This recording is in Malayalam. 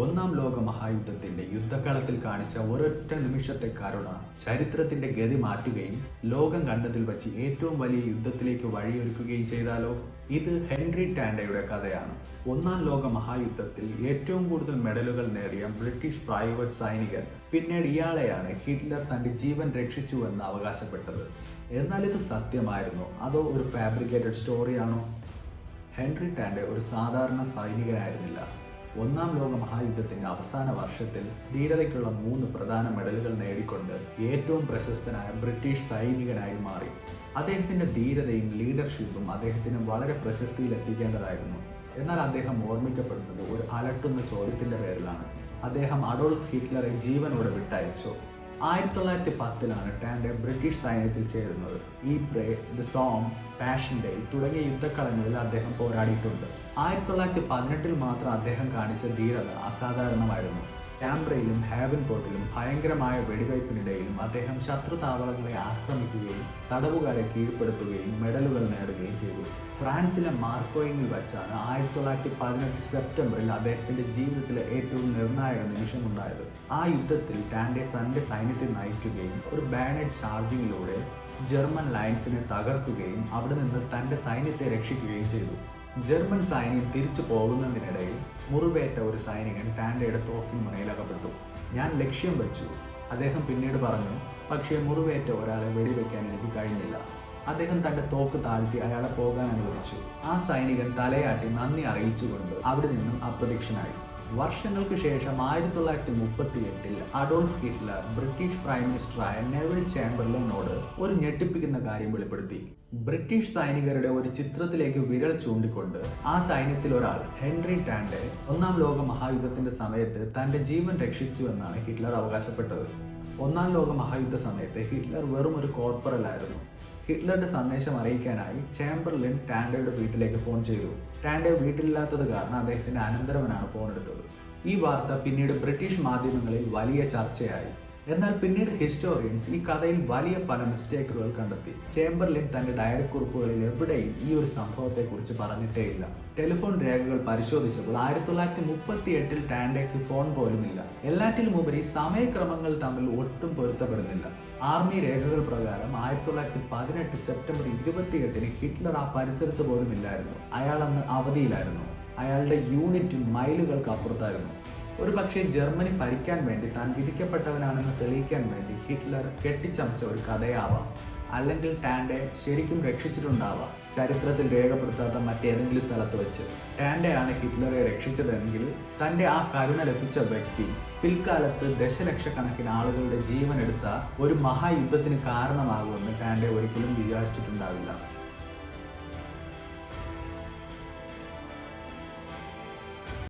ഒന്നാം ലോക മഹായുദ്ധത്തിന്റെ യുദ്ധക്കളത്തിൽ കാണിച്ച ഒരൊറ്റ നിമിഷത്തെ കരുണ ചരിത്രത്തിന്റെ ഗതി മാറ്റുകയും ലോകം കണ്ടതിൽ വച്ച് ഏറ്റവും വലിയ യുദ്ധത്തിലേക്ക് വഴിയൊരുക്കുകയും ചെയ്താലോ? ഇത് ഹെൻറി ടാൻഡയുടെ കഥയാണ്. ഒന്നാം ലോക മഹായുദ്ധത്തിൽ ഏറ്റവും കൂടുതൽ മെഡലുകൾ നേടിയ ബ്രിട്ടീഷ് പ്രൈവറ്റ് സൈനികൻ പിന്നീട് ഇയാളെയാണ് ഹിറ്റ്ലർ തന്റെ ജീവൻ രക്ഷിച്ചുവെന്ന് അവകാശപ്പെട്ടത്. എന്നാൽ ഇത് സത്യമായിരുന്നു? അതോ ഒരു ഫാബ്രിക്കേറ്റഡ് സ്റ്റോറിയാണോ? ഹെൻറി ടാൻഡെ ഒരു സാധാരണ സൈനികനായിരുന്നില്ല. ഒന്നാം ലോക മഹായുദ്ധത്തിന്റെ അവസാന വർഷത്തിൽ ധീരതയ്ക്കുള്ള മൂന്ന് പ്രധാന മെഡലുകൾ നേടിക്കൊണ്ട് ഏറ്റവും പ്രശസ്തനായ ബ്രിട്ടീഷ് സൈനികനായി മാറി. അദ്ദേഹത്തിന്റെ ധീരതയും ലീഡർഷിപ്പും അദ്ദേഹത്തിന് വളരെ പ്രശസ്തിയിൽ എത്തിക്കേണ്ടതായിരുന്നു എന്നാൽ അദ്ദേഹം ഓർമ്മിക്കപ്പെടുന്നത് ഒരു അലട്ടുന്ന ചോദ്യത്തിന്റെ പേരിലാണ്. അദ്ദേഹം അഡോൾഫ് ഹിറ്റ്ലറെ ജീവനോടെ വിട്ടയച്ചു. ആയിരത്തി തൊള്ളായിരത്തി പത്തിലാണ് ടാൻഡെ ബ്രിട്ടീഷ് സൈന്യത്തിൽ ചേരുന്നത്. ഈ Ypres the Somme Passchendaele തുടങ്ങിയ യുദ്ധക്കളങ്ങളിൽ അദ്ദേഹം പോരാടിയിട്ടുണ്ട്. ആയിരത്തി തൊള്ളായിരത്തി പതിനെട്ടിൽ മാത്രം അദ്ദേഹം കാണിച്ച ധീരത അസാധാരണമായിരുന്നു. ക്യാംബ്രയിലും ഹാവൻ പോർട്ടിലും ഭയങ്കരമായ വെടിവയ്പ്പിനിടയിലും അദ്ദേഹം ശത്രു താവളങ്ങളെ ആക്രമിക്കുകയും തടവുകാരെ കീഴ്പ്പെടുത്തുകയും മെഡലുകൾ നേടുകയും ചെയ്തു. ഫ്രാൻസിലെ മാർക്കോയിങ്ങിൽ വച്ചാണ് ആയിരത്തി തൊള്ളായിരത്തി പതിനെട്ട് സെപ്റ്റംബറിൽ അദ്ദേഹത്തിന്റെ ജീവിതത്തിലെ ഏറ്റവും നിർണായക നിമിഷമുണ്ടായത്. ആ യുദ്ധത്തിൽ ടാൻഡെ തന്റെ സൈന്യത്തെ നയിക്കുകയും ഒരു ബാനഡ് ചാർജിങ്ങിലൂടെ ജർമ്മൻ ലൈൻസിനെ തകർക്കുകയും അവിടെ നിന്ന് തന്റെ സൈന്യത്തെ രക്ഷിക്കുകയും ചെയ്തു. ജർമ്മൻ സൈന്യം തിരിച്ചു പോകുന്നതിനിടയിൽ മുറിവേറ്റ ഒരു സൈനികൻ ടാൻഡയുടെ തോക്കിൻ മുനയിലകപ്പെട്ടു ഞാൻ ലക്ഷ്യം വെച്ചു. അദ്ദേഹം പിന്നീട് പറഞ്ഞു പക്ഷേ മുറിവേറ്റ ഒരാളെ വെടിവെക്കാൻ എനിക്ക് കഴിഞ്ഞില്ല. അദ്ദേഹം തന്റെ തോക്ക് താഴ്ത്തി അയാളെ പോകാൻ അനുവദിച്ചു. ആ സൈനികൻ തലയാട്ടി നന്ദി അറിയിച്ചുകൊണ്ട് അവിടെ നിന്നും അപ്രത്യക്ഷനായി. വർഷങ്ങൾക്ക് ശേഷം ആയിരത്തി തൊള്ളായിരത്തി മുപ്പത്തി എട്ടിൽ അഡോൾഫ് ഹിറ്റ്ലർ ബ്രിട്ടീഷ് പ്രൈം മിനിസ്റ്ററായ നെവിൽ ചാമ്പർലിനോട് ഒരു ഞെട്ടിപ്പിക്കുന്ന കാര്യം വെളിപ്പെടുത്തി. ബ്രിട്ടീഷ് സൈനികരുടെ ഒരു ചിത്രത്തിലേക്ക് വിരൽ ചൂണ്ടിക്കൊണ്ട് ആ സൈന്യത്തിൽ ഒരാൾ ഹെൻറി ടാൻഡെ ഒന്നാം ലോക മഹായുദ്ധത്തിന്റെ സമയത്ത് തന്റെ ജീവൻ രക്ഷിച്ചു എന്നാണ് ഹിറ്റ്ലർ അവകാശപ്പെട്ടത്. ഒന്നാം ലോക മഹായുദ്ധ സമയത്ത് ഹിറ്റ്ലർ വെറും ഒരു കോർപ്പറൽ ആയിരുന്നു. ഹിറ്റ്ലറുടെ സന്ദേശം അറിയിക്കാനായി ചേംബർലിൻ ടാൻഡയുടെ വീട്ടിലേക്ക് ഫോൺ ചെയ്തു. ടാൻഡെ വീട്ടിലില്ലാത്തത് കാരണം അദ്ദേഹത്തിന്റെ അനന്തരവനാണ് ഫോൺ എടുത്തത്. ഈ വാർത്ത പിന്നീട് ബ്രിട്ടീഷ് മാധ്യമങ്ങളിൽ വലിയ ചർച്ചയായി. എന്നാൽ പിന്നീട് ഹിസ്റ്റോറിയൻസ് ഈ കഥയിൽ വലിയ പല മിസ്റ്റേക്കുകൾ കണ്ടെത്തി. ചേംബർലിൻ തന്റെ ഡയറി കുറിപ്പുകളിൽ എവിടെയും ഈ ഒരു സംഭവത്തെക്കുറിച്ച് പറഞ്ഞിട്ടേയില്ല. ടെലിഫോൺ രേഖകൾ പരിശോധിച്ചപ്പോൾ ആയിരത്തി തൊള്ളായിരത്തി മുപ്പത്തി എട്ടിൽ ടാൻഡേക്ക് ഫോൺ പോലുമില്ല. എല്ലാറ്റിലും ഉപരി സമയക്രമങ്ങൾ തമ്മിൽ ഒട്ടും പൊരുത്തപ്പെടുന്നില്ല. ആർമി രേഖകൾ പ്രകാരം ആയിരത്തി തൊള്ളായിരത്തി പതിനെട്ട് സെപ്റ്റംബർ ഇരുപത്തിയെട്ടിന് ഹിറ്റ്ലർ ആ പരിസരത്ത് പോലും ഇല്ലായിരുന്നു അയാൾ അന്ന് അവധിയിലായിരുന്നു. അയാളുടെ യൂണിറ്റ് മൈലുകൾക്ക് അപ്പുറത്തായിരുന്നു ഒരു പക്ഷേ ജർമ്മനി ഭരിക്കാൻ വേണ്ടി താൻ വിധിക്കപ്പെട്ടവനാണെന്ന് തെളിയിക്കാൻ വേണ്ടി ഹിറ്റ്ലർ കെട്ടിച്ചമച്ച ഒരു കഥയാവാം. അല്ലെങ്കിൽ ടാൻഡെ ശരിക്കും രക്ഷിച്ചിട്ടുണ്ടാവാം. ചരിത്രത്തിൽ രേഖപ്പെടുത്താത്ത മറ്റേതെങ്കിലും സ്ഥലത്ത് വെച്ച്. ടാൻഡെയാണ് ഹിറ്റ്ലറെ രക്ഷിച്ചതെങ്കിൽ തന്റെ ആ കരുണ ലഭിച്ച വ്യക്തി പിൽക്കാലത്ത് ദശലക്ഷക്കണക്കിന് ആളുകളുടെ ജീവനെടുത്ത ഒരു മഹായുദ്ധത്തിന് കാരണമാകുമെന്ന് ടാൻഡെ ഒരിക്കലും വിചാരിച്ചിട്ടുണ്ടാവില്ല.